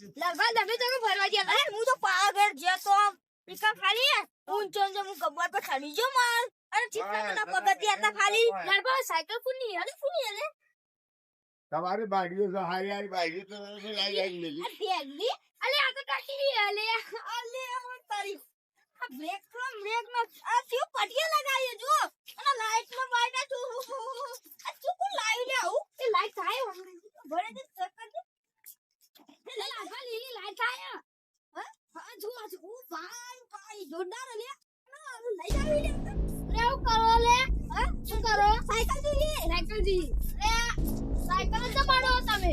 લગભગ તમે તમે ફરવા ગયા. અરે હું તો પાવાગઢ જતો આમ પિકા ખાલી ઊંચો ઊંચો હું ગબ્બર પર ચડી ગયો માર. અને ચિત્તા ના પગથિયા હતા ખાલી. લગભગ સાયકલ ફૂની અરે ફૂની અરે તમારી બાજુ તો હારી હારી બાજુ તો લઈ આવી લેલી આ અલે આ તો કાકી અલે. અલે હું તારી આ બ્રેક તો બ્રેક નો આ ક્યું પટિયા લગાવી જો અને લાઈટમાં બાઈટા તું આ તું લાવી લે આવું? એ લાઈટ થાય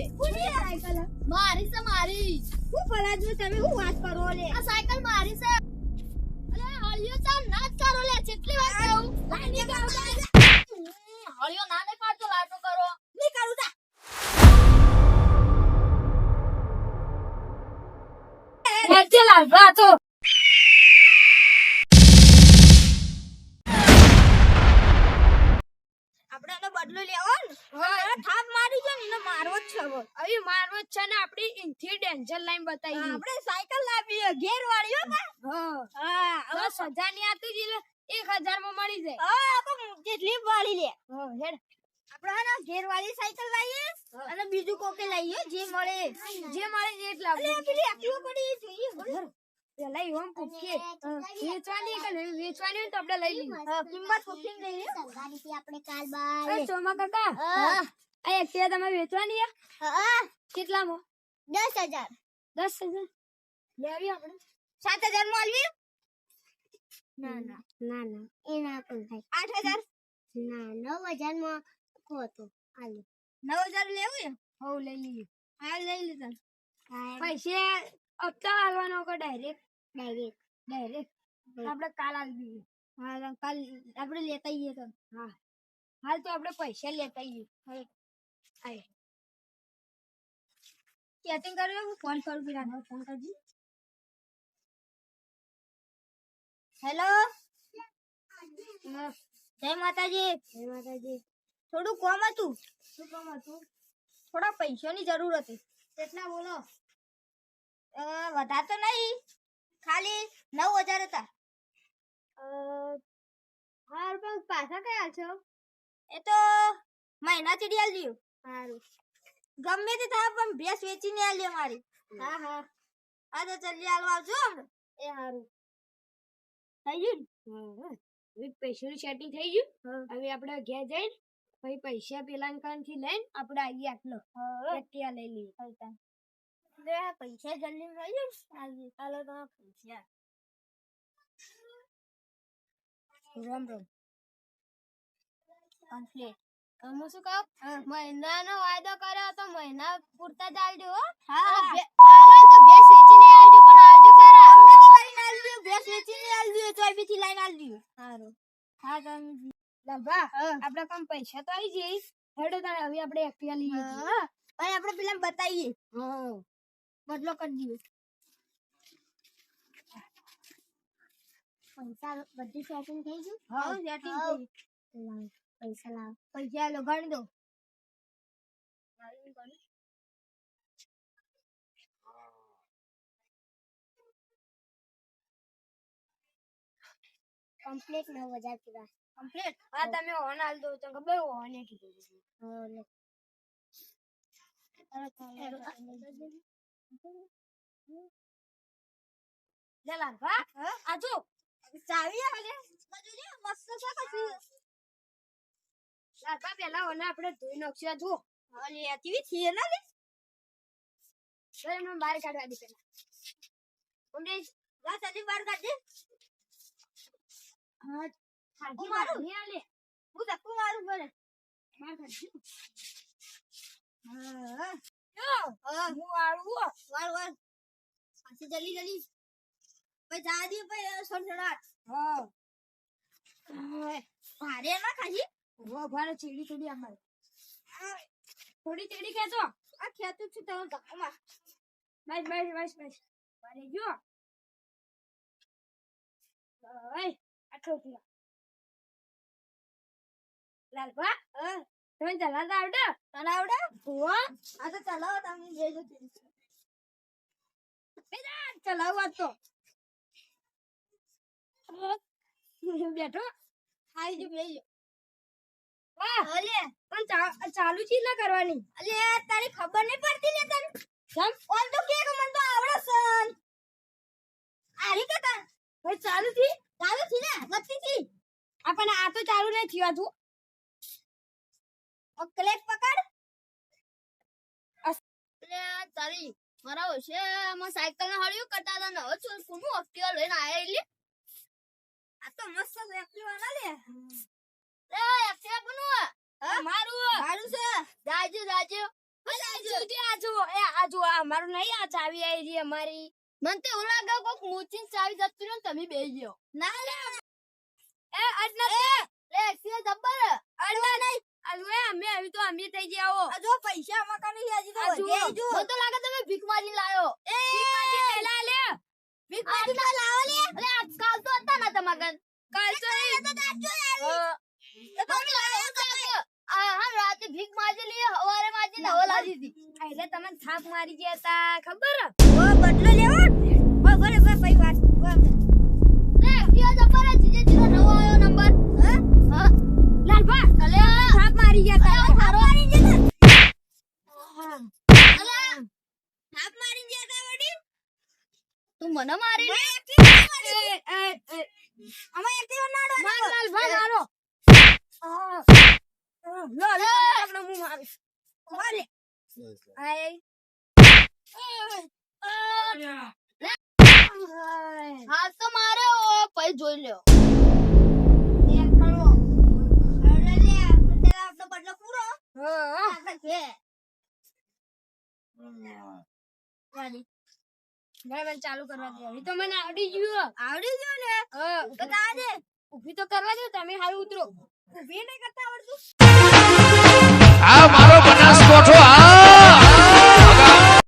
સાયકલ. મારી છે મારી. હું ફરાજો તમે હું વાત કરો લે? આ સાયકલ મારી છે. અરે હળિયો તો ના જ કરો લે કેટલી વાર કહું. લાઈન કરો હળિયો ના નહીં પાડતો લાટો કરો. નહીં કરું તા. હેડજે લાલભા તો જ છે ને આપડી ઇન્થી ડેન્જર લાઈન બતાવી આપણે સાયકલ લાવીએ ઘેર વાળી હા હા. હવે દસ હજારની આતી જ એક હજારમાં મળી જાય. હા તો જેટલી વાળી લે. હા હેડ. આપણે હે ને ગેર વાળી સાયકલ લાવીએ અને બીજું કોકે લાવીએ જે મળે. જે મળે એ જ લાવીએ પેલી એક્ટિવ પડી જોઈએ પેલા એમ પૂછીએ. વેચવાની કે વેચવાની તો આપણે લઈ લઈએ. હા, કિંમત પૂછીને લઈએ આપણે કાલ બાર અરે ચોમા કાકા. હા. આ એક્ટિવા તમે વેચવાની છે? હા. કેટલામાં? દસ હજાર. દસ હજાર? લેવી આપણે. સાત હજારમાં આલવી? ના ના. ના ના. એ ના પણ થાય આઠ હજાર? ના નવ હજારમાં કહો તો. નવ હજાર લેવું હવ લઈ લઈએ હા લઈ લીધા. પૈસે હપ્તા હાલવાનો કે ડાયરેક્ટ ડાયરેક્ટ ડાયરેક્ટ આપણે કાલ આવી દઈએ હા કાલ આપણે લેતા આવીએ તો. હા. હાલ તો આપણે પૈસા લેતા આવીએ આય. ચેટિંગ કર્યું હું ફોન કરું પેલા ફોન કરજી. હેલો જય માતાજી. જય માતાજી. થોડું કોમ હતું. શું કોમ હતું? થોડા પૈસાની જરૂર હતી. કેટલા બોલો? વધારે તો નહીં. ખાલી નવ હજાર હતા. હાર પણ પાછા કયા છો? એ તો મહિના ચીડી આલ્યું સારું. ગમે તે થાય પણ ભેંસ વેચીને આલી મારી. હા હા. હા તો ચલ્લી હાલવા આવજો હમણાં. એ સારું થઈ ગયું હવે પૈસાનું સેટિંગ થઈ ગયું. હવે આપણે ઘેર જઈને પછી પૈસા પેલા કાનથી લઈને આપણે આવીએ આટલો. ત્યાં લઈ લઈએ. પૈસા જલ્દી મળી આજે ચાલો તો પૈસા. રામ રામ. કમ્પ્લીટ હું શું કહું? મહિનાનો વાયદો કર્યો તો મહિના પૂરતા જ આલજો હો. આલો તો ભેંસ વેચીને આવજો પણ આવજો ખરા. અમને તો કરીને આલ્યું ભેંસ વેચીને આલ્યું ચોય બીથી લઈને આલ્યું સારું હા તમે લાભા આપડા કામ પૈસા તો આવી જઈ હેડો તારે હવે આપણે એક્ટિવા લઈએ હા. અને આપણે પેલા બતાવીએ. હા. બદલો કરી દઈએ. પૈસા બધી સેટિંગ થઈ ગયું? હા. સેટિંગ થઈ પૈસા લાવ. પૈસા લો ગણી દો કમ્પ્લીટ નવ હજાર કીધા કમ્પ્લીટ હા તમે ઓન હાલ દો તો ખબર ઓન કીધું હા લે. લે આ જો. ચાવી આવે જો મસ્ત છે કશું લાભા પેલા ઓને આપણે ધોઈ નાખશું. જો અલે આતી થી એના લે ચલ મને બહાર કાઢવા દે પેલા ઉંડે લા જલ્દી બહાર કાઢ દે હા ખાધી મારું? હે આલે. હું ધક્કો મારું પડે બહાર કાઢજો. હા. જો હા. હું આવું વાર વાર પાછી જલ્દી જલ્દી. પછી જા દી પછી સડસડાટ. હા. ભારે ના ખાજી વો ભારે ચીડી ચીડી અમારે થોડી ચીડી ખેતો આ ખેતું છું તમે ગામમાં. બસ બસ બસ બસ મારે જો ઓય, આટલો થયો લાલભા તમે ચલાવતા આવડે? તને આવડે? ઓવા આ તો ચલાવો, તમે જે જો ચલાવવા તો. બેઠો. ખાઈ જો. વાહ અલે પણ ચાલુ ચી ના કરવાની? અલે તારી ખબર નહીં પડતી ને તને? સમ ઓલ તો કે મને તો આવડે સન. આરી કે તન ભાઈ ચાલુ થી ચાલુ થી ને? ગતિ થી આપણ આ તો ચાલુ નહીં થયું તું. ઓ ક્લેચ પકડ. અલે તારી મારા ઓશે મો સાયકલ ને હળ્યું કરતા હતા નવો ચોર કોનું એક્ટિવા લઈને આયા એટલે આ તો મસ્ત એક્ટિવા ના લે. મારું મારું છે? જાજો જાજો સુધી આ જુઓ એ આ જુઓ આ અમારું નહીં આ ચાવી આવી રહી અમારી. મને તો એવું લાગે કોક મૂચીને ચાવી જતું રહ્યું તમે બેહી ગયો. ના લે એ અડના લે એક્ટિવા જબ્બર. અડના નહીં. અલુ એ અમે આવી તો અમે થઈ ગયા આ જો પૈસા જુઓ. મને તો લાગે તમે ભીખ લાયો. એ! પેલા લે. ભીખ લાવો લે. અલે આજકાલ તો હતા ના તમારા કાલ તો નહીં. તો દાજો હા. રાતે ભીખ માજી લી હવારે માજી ને હવા લાજી હતી એટલે તમે થાપ મારી ગયા તા ખબર ઓ બદલો લેવો ઓ બરે બરે ભાઈ વાત લે? એક્ટિવા જબ્બર છે જીરો નવો નંબર હા હા લાલભા મારી ગયા હતા તું મને મારી લે એ, એ, એ, અમે એક્ટિવા ના માર લાલભા મારો આ. આ, લો, લો, આપણે હું મારીશ. મારે આય. હાલ તો મારે ઓ જોઈ લ્યો. બરાબર ચાલુ કરવા દે. હવે તો મને આવડી ગયું. આવડી ગયું ને? ઊભી તો કરવા દે તમે હાલ ઉતરો. ઊભી નહીં કરતા આવડતું?